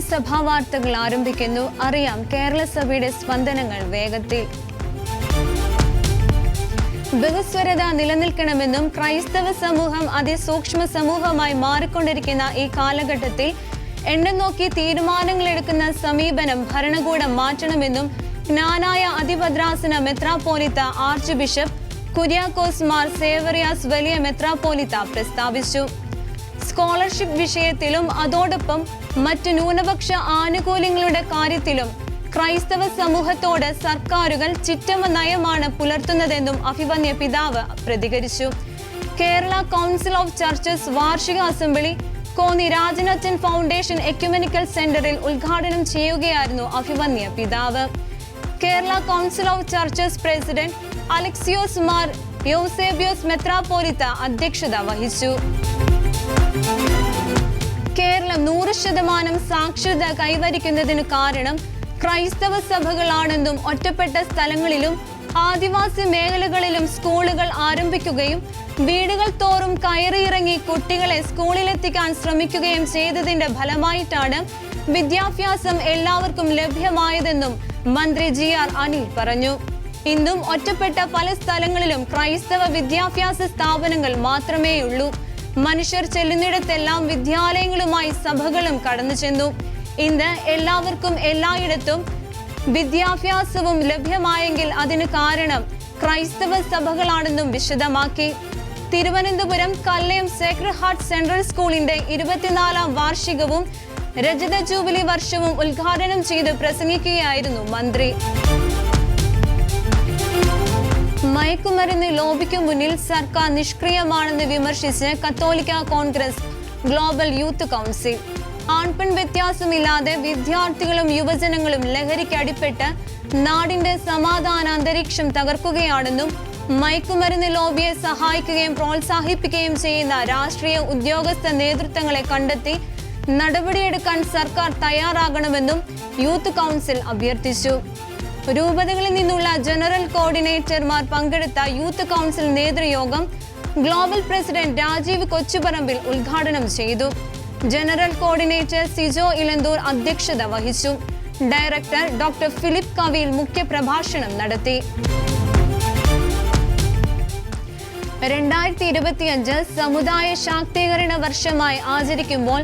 സഭാ വാർത്തകൾ ആരംഭിക്കുന്നു. അറിയാം കേരള സഭയുടെ സ്പന്ദനങ്ങൾ വേഗത്തിൽ. ബഹുസ്വരത നിലനിൽക്കണമെന്നും ക്രൈസ്തവ സമൂഹം അതിസൂക്ഷ്മ സമൂഹമായി മാറിക്കൊണ്ടിരിക്കുന്ന ഈ കാലഘട്ടത്തിൽ എണ്ണം നോക്കി തീരുമാനങ്ങൾ എടുക്കുന്ന സമീപനം ഭരണകൂടം മാറ്റണമെന്നും ജ്ഞാനായ അതിഭദ്രാസന മെത്രാപ്പോലിത്ത ആർച്ച് ബിഷപ്പ് കുര്യാക്കോസ് മാർ സേവറിയാസ് വലിയ മെത്രാപ്പോലിത്ത പ്രസ്താവിച്ചു. സ്കോളർഷിപ്പ് വിഷയത്തിലും അതോടൊപ്പം മറ്റു ന്യൂനപക്ഷ ആനുകൂല്യങ്ങളുടെ കാര്യത്തിലും ക്രൈസ്തവ സമൂഹത്തോട് സർക്കാരുകൾ ചിറ്റമ നയമാണ് പുലർത്തുന്നതെന്നും അഭിമന്യ പിതാവ് പ്രതികരിച്ചു. കേരള കൗൺസിൽ ഓഫ് ചർച്ചസ് വാർഷിക അസംബ്ലി കോന്നി രാജനച്ചൻ ഫൗണ്ടേഷൻ എക്യുമെനിക്കൽ സെന്ററിൽ ഉദ്ഘാടനം ചെയ്യുകയായിരുന്നു അഭിമന്യ പിതാവ്. Kerala council of churches president Alexios Mar Eusebios മെത്രാപോലിത്ത അധ്യക്ഷത വഹിച്ചു. കേരളം നൂറ് ശതമാനം സാക്ഷരത കൈവരിക്കുന്നതിന് കാരണം ക്രൈസ്തവ സഭകളാണെന്നും ഒറ്റപ്പെട്ട സ്ഥലങ്ങളിലും ആദിവാസി മേഖലകളിലും സ്കൂളുകൾ ആരംഭിക്കുകയും വീടുകൾ തോറും കയറിയിറങ്ങി കുട്ടികളെ സ്കൂളിലെത്തിക്കാൻ ശ്രമിക്കുകയും ചെയ്തതിന്റെ ഫലമായിട്ടാണ് വിദ്യാഭ്യാസം എല്ലാവർക്കും ലഭ്യമായതെന്നും മന്ത്രി ജി ആർ അനിൽ പറഞ്ഞു. ഇന്നും ഒറ്റപ്പെട്ട പല സ്ഥലങ്ങളിലും ക്രൈസ്തവ വിദ്യാഭ്യാസ സ്ഥാപനങ്ങൾ മാത്രമേയുള്ളൂ. മനുഷ്യർ ചെല്ലുന്നിടത്തെല്ലാം വിദ്യാലയങ്ങളുമായി സഭകളും കടന്നു ചെന്നു. ഇന്ന് എല്ലാവർക്കും എല്ലായിടത്തും വിദ്യാഭ്യാസവും ലഭ്യമായെങ്കിൽ അതിന് കാരണം ക്രൈസ്തവ സഭകളാണെന്നും വിശദമാക്കി. Thiruvananthapuram Kallayam Sacred Heart Central സ്കൂളിന്റെ ഇരുപത്തിനാലാം വാർഷികവും രജത ജൂബിലി വർഷവും ഉദ്ഘാടനം ചെയ്ത് പ്രസംഗിക്കുകയായിരുന്നു മന്ത്രി. മയക്കുമരുന്ന് ലോബിക്കു മുന്നിൽ സർക്കാർ നിഷ്ക്രിയമാണെന്ന് വിമർശിച്ച് കത്തോലിക്ക കോൺഗ്രസ് ഗ്ലോബൽ യൂത്ത് കൗൺസിൽ. ആൺപെൺ വ്യത്യാസമില്ലാതെ വിദ്യാർത്ഥികളും യുവജനങ്ങളും ലഹരിക്ക് അടിപ്പെട്ട് നാടിന്റെ സമാധാന അന്തരീക്ഷം തകർക്കുകയാണെന്നും മയക്കുമരുന്ന് ലോബിയെ സഹായിക്കുകയും പ്രോത്സാഹിപ്പിക്കുകയും ചെയ്യുന്ന രാഷ്ട്രീയ ഉദ്യോഗസ്ഥ നേതൃത്വങ്ങളെ കണ്ടെത്തി നടപടിയെടുക്കാൻ സർക്കാർ തയ്യാറാകണമെന്നും യൂത്ത് കൗൺസിൽ അഭ്യർത്ഥിച്ചു. രൂപതകളിൽ നിന്നുള്ള ജനറൽ കോർഡിനേറ്റർമാർ പങ്കെടുത്ത യൂത്ത് കൗൺസിൽ നേതൃയോഗം ഗ്ലോബൽ പ്രസിഡന്റ് രാജീവ് കൊച്ചുപറമ്പിൽ ഉദ്ഘാടനം ചെയ്തു. ജനറൽ കോർഡിനേറ്റർ സിജോ ഇലന്തൂർ അധ്യക്ഷത വഹിച്ചു. ഡയറക്ടർ ഡോക്ടർ ഫിലിപ്പ് കവിൽ മുഖ്യപ്രഭാഷണം നടത്തി. രണ്ടായിരത്തി ഇരുപത്തിയഞ്ച് സമുദായ ശാക്തീകരണ വർഷമായി ആചരിക്കുമ്പോൾ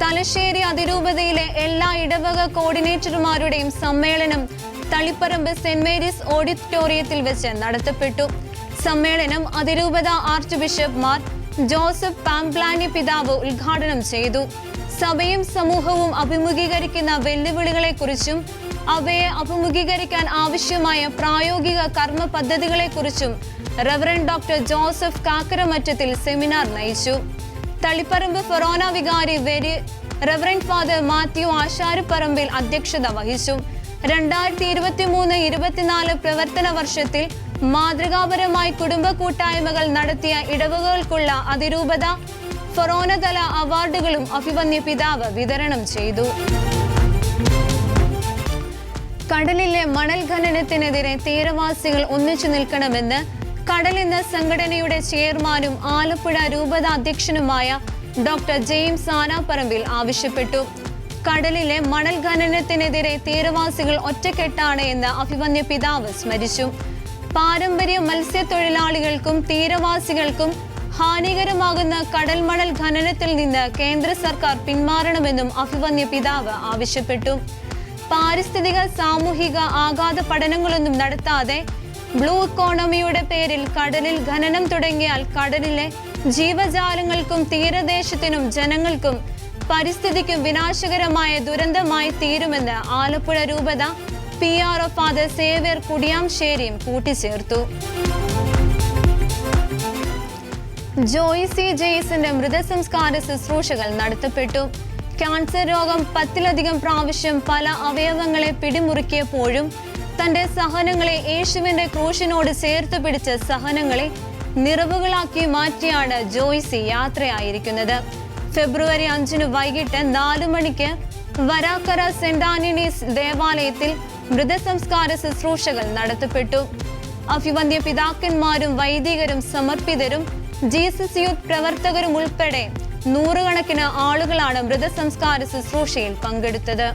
തലശ്ശേരി അതിരൂപതയിലെ എല്ലാ ഇടവക കോർഡിനേറ്റർമാരുടെയും സമ്മേളനം തളിപ്പറമ്പ് സെന്റ് മേരീസ് ഓഡിറ്റോറിയത്തിൽ വെച്ച് നടത്തപ്പെട്ടു. സമ്മേളനം അതിരൂപത archbishop Mar Joseph Pamplany പിതാവ് ഉദ്ഘാടനം ചെയ്തു. സഭയും സമൂഹവും അഭിമുഖീകരിക്കുന്ന വെല്ലുവിളികളെക്കുറിച്ചും അവയെ അഭിമുഖീകരിക്കാൻ ആവശ്യമായ പ്രായോഗിക കർമ്മ പദ്ധതികളെക്കുറിച്ചും reverend doctor Joseph Kakkaramattathil seminar നയിച്ചു. തളിപ്പറമ്പ് ഫൊറോന വികാരി very reverend father Mathew Asharaparambil അധ്യക്ഷത വഹിച്ചു. രണ്ടായിരത്തി ഇരുപത്തി മൂന്ന് ഇരുപത്തിനാല് പ്രവർത്തന വർഷത്തിൽ മാതൃകാപരമായി കുടുംബ കൂട്ടായ്മകൾ നടത്തിയ ഇടവുകൾക്കുള്ള അതിരൂപത ഫൊറോനതല അവാർഡുകളും അഭിമന്യ പിതാവ് വിതരണം ചെയ്തു. കടലിലെ മണൽ ഖനനത്തിനെതിരെ തീരവാസികൾ ഒന്നിച്ചു നിൽക്കണമെന്ന് കടൽ എന്ന സംഘടനയുടെ ചെയർമാനും ആലപ്പുഴ രൂപത അധ്യക്ഷനുമായ ഡോക്ടർ ജെയിംസ് ആനാപ്പറമ്പിൽ ആവശ്യപ്പെട്ടു. കടലിലെ മണൽ ഖനനത്തിനെതിരെ തീരവാസികൾ ഒറ്റക്കെട്ടാണ് എന്ന് അഭിമന്യ പിതാവ് സ്മരിച്ചു. പാരമ്പര്യ മത്സ്യത്തൊഴിലാളികൾക്കും തീരവാസികൾക്കും ഹാനികരമാകുന്ന കടൽ മണൽ ഖനനത്തിൽ നിന്ന് കേന്ദ്ര സർക്കാർ പിന്മാറണമെന്നും അഭിമന്യ പിതാവ് ആവശ്യപ്പെട്ടു. പാരിസ്ഥിതിക സാമൂഹിക ആഘാത പഠനങ്ങളൊന്നും നടത്താതെ ബ്ലൂ ഇക്കോണമിയുടെ പേരിൽ കടലിൽ ഖനനം തുടങ്ങിയാൽ കടലിലെ ജീവജാലങ്ങൾക്കും തീരദേശത്തിനും ജനങ്ങൾക്കും പരിസ്ഥിതിക്കും വിനാശകരമായ ദുരന്തമായി തീരുമെന്ന് ആലപ്പുഴ രൂപത P R O father Xavier കുടിയാംശേരിയും കൂട്ടിച്ചേർത്തു. ജോയി സി ജെയ്സിന്റെ മൃതസംസ്കാര ശുശ്രൂഷകൾ നടത്തപ്പെട്ടു. ക്യാൻസർ രോഗം പത്തിലധികം പ്രാവശ്യം പല അവയവങ്ങളെ പിടിമുറുക്കിയപ്പോഴും തന്റെ സഹനങ്ങളെ യേശുവിന്റെ ക്രൂശിനോട് ചേർത്ത് പിടിച്ച സഹനങ്ങളെ നിറവുകളാക്കി മാറ്റിയാണ് ജോയ്സി യാത്രയായിരിക്കുന്നത്. ഫെബ്രുവരി അഞ്ചിന് വൈകിട്ട് നാലു മണിക്ക് വരാക്കര സെന്റ് ആന്റണീസ് ദേവാലയത്തിൽ മൃതസംസ്കാര ശുശ്രൂഷകൾ നടത്തപ്പെട്ടു. അഭിവന്ധ്യ പിതാക്കന്മാരും വൈദികരും സമർപ്പിതരും ജീസസ് യൂത്ത് പ്രവർത്തകരും ഉൾപ്പെടെ നൂറുകണക്കിന് ആളുകളാണ് മൃതസംസ്കാര ശുശ്രൂഷയിൽ പങ്കെടുത്തത്.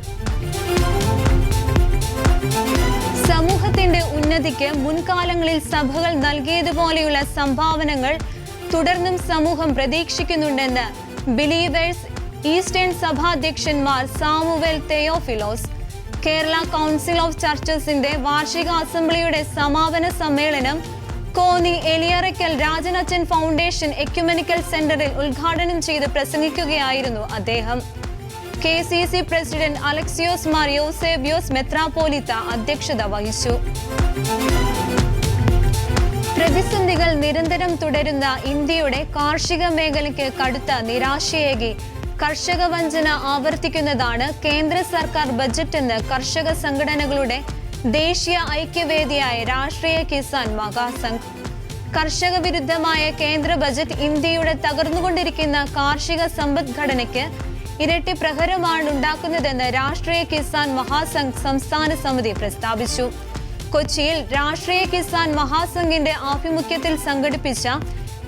സമൂഹത്തിന്റെ ഉന്നതിക്ക് മുൻകാലങ്ങളിൽ സഭകൾ നൽകിയതുപോലെയുള്ള സംഭാവനകൾ തുടർന്നും സമൂഹം പ്രതീക്ഷിക്കുന്നുണ്ടെന്ന് ബിലീവേഴ്സ് ഈസ്റ്റേൺ സഭാധ്യക്ഷന്മാർ സാമുവേൽ തെയോഫിലോസ്. കേരള കൗൺസിൽ ഓഫ് ചർച്ചസിന്റെ വാർഷിക അസംബ്ലിയുടെ സമാപന സമ്മേളനം കോന്നി എലിയറയ്ക്കൽ രാജനച്ചൻ ഫൗണ്ടേഷൻ എക്യുമെനിക്കൽ സെന്ററിൽ ഉദ്ഘാടനം ചെയ്ത് പ്രസംഗിക്കുകയായിരുന്നു അദ്ദേഹം. K C C president Alexios Mar Eusebios മെത്രാപോലിത്ത അധ്യക്ഷത വഹിച്ചു. പ്രതിസന്ധികൾ നിരന്തരം തുടരുന്ന ഇന്ത്യയുടെ കാർഷിക മേഖലയ്ക്ക് കടുത്ത നിരാശയേകി. കർഷക വഞ്ചന ആവർത്തിക്കുന്നതാണ് കേന്ദ്ര സർക്കാർ ബജറ്റ് എന്ന് കർഷക സംഘടനകളുടെ ദേശീയ ഐക്യവേദിയായ രാഷ്ട്രീയ കിസാൻ മഹാസംഘ് കർഷക വിരുദ്ധമായ കേന്ദ്ര ബജറ്റ് ഇന്ത്യയുടെ തകർന്നുകൊണ്ടിരിക്കുന്ന കാർഷിക സമ്പദ്ഘടനയ്ക്ക് ഇരട്ടി പ്രഹരമാണ് ഉണ്ടാക്കുന്നതെന്ന് രാഷ്ട്രീയ കിസാൻ മഹാസംഘ് സംസ്ഥാന സമിതി പ്രസ്താവിച്ചു. കൊച്ചിയിൽ രാഷ്ട്രീയ കിസാൻ മഹാസംഘിന്റെ ആഭിമുഖ്യത്തിൽ സംഘടിപ്പിച്ച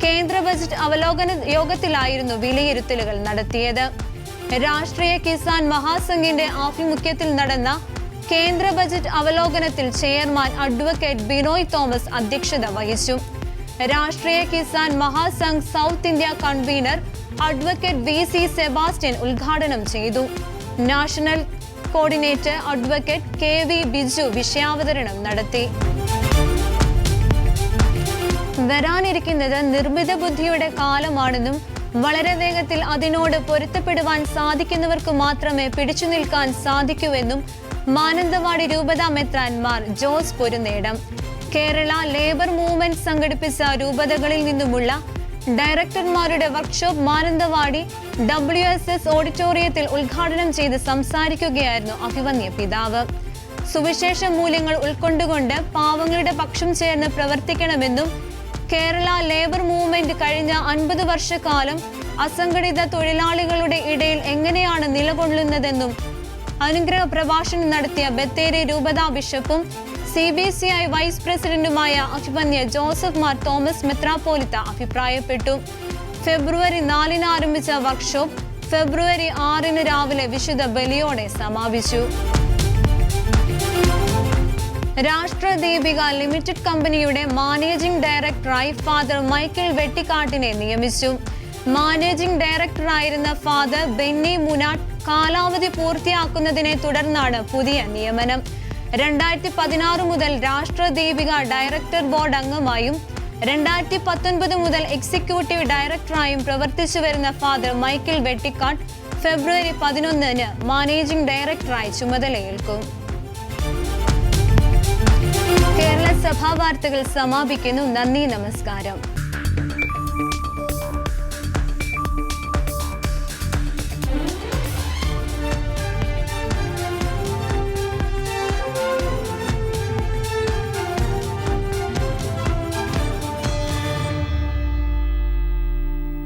കേന്ദ്ര ബജറ്റ് അവലോകന യോഗത്തിലായിരുന്നു വിലയിരുത്തലുകൾ നടത്തിയത്. രാഷ്ട്രീയ കിസാൻ മഹാസംഘിന്റെ ആഭിമുഖ്യത്തിൽ നടന്ന കേന്ദ്ര ബജറ്റ് അവലോകനത്തിൽ ചെയർമാൻ അഡ്വക്കേറ്റ് ബിനോയ് തോമസ് അധ്യക്ഷത വഹിച്ചു. Rashtriya Kisan Mahasangh South India convenor advocate V C Sebastian ഉദ്ഘാടനം ചെയ്തു. National coordinator advocate K V Biju വിഷയാവതരണം നടത്തി. വരാനിരിക്കുന്നത് നിർമ്മിത ബുദ്ധിയുടെ കാലമാണെന്നും വളരെ വേഗത്തിൽ അതിനോട് പൊരുത്തപ്പെടുവാൻ സാധിക്കുന്നവർക്ക് മാത്രമേ പിടിച്ചു നിൽക്കാൻ സാധിക്കൂവെന്നും മാനന്തവാടി രൂപതാ മെത്രാൻമാർ ജോസ് പൊരുന്നേടം. കേരള ലേബർ മൂവ്മെന്റ് സംഘടിപ്പിച്ച രൂപതകളിൽ നിന്നുമുള്ള ഡയറക്ടർമാരുടെ workshop Mananthavady W S S ഓഡിറ്റോറിയത്തിൽ ഉദ്ഘാടനം ചെയ്ത് സംസാരിക്കുകയായിരുന്നു അഭിവന്യ പിതാവ്. സുവിശേഷ മൂല്യങ്ങൾ ഉൾക്കൊണ്ടുകൊണ്ട് പാവങ്ങളുടെ പക്ഷം ചേർന്ന് പ്രവർത്തിക്കണമെന്നും കേരള ലേബർ മൂവ്മെന്റ് കഴിഞ്ഞ അൻപത് വർഷക്കാലം അസംഘടിത തൊഴിലാളികളുടെ ഇടയിൽ എങ്ങനെയാണ് നിലകൊള്ളുന്നതെന്നും അനുഗ്രഹ പ്രഭാഷണം നടത്തിയ ബത്തേരി രൂപതാ ബിഷപ്പും C B C I vice പ്രസിഡന്റുമായ അഭിമന്യ ജോസഫ് മാർ തോമസ് മെത്രാപ്പോലിത്ത അഭിപ്രായപ്പെട്ടു. ഫെബ്രുവരി നാലിന് ആരംഭിച്ച വർക്ക്ഷോപ്പ് ഫെബ്രുവരി ആറിന് രാവിലെ വിശുദ്ധ ബലിയോടെ സമാപിച്ചു. രാഷ്ട്രദീപിക ലിമിറ്റഡ് കമ്പനിയുടെ മാനേജിംഗ് ഡയറക്ടറായി ഫാദർ മൈക്കിൾ വെട്ടിക്കാട്ടിനെ നിയമിച്ചു. മാനേജിംഗ് ഡയറക്ടറായിരുന്ന ഫാദർ ബെന്നി മുനാട്ട് കാലാവധി പൂർത്തിയാക്കുന്നതിനെ തുടർന്നാണ് പുതിയ നിയമനം. രണ്ടായിരത്തി പതിനാറ് മുതൽ രാഷ്ട്രദീപിക ഡയറക്ടർ ബോർഡ് അംഗമായും രണ്ടായിരത്തി പത്തൊൻപത് മുതൽ എക്സിക്യൂട്ടീവ് ഡയറക്ടറായും പ്രവർത്തിച്ചു വരുന്ന ഫാദർ മൈക്കിൾ വെട്ടിക്കാട്ട് ഫെബ്രുവരി പതിനൊന്നിന് മാനേജിംഗ് ഡയറക്ടറായി ചുമതലയേൽക്കും. കേരള സഭാ വാർത്തകൾ സമാപിക്കുന്നു. നന്ദി നമസ്കാരം.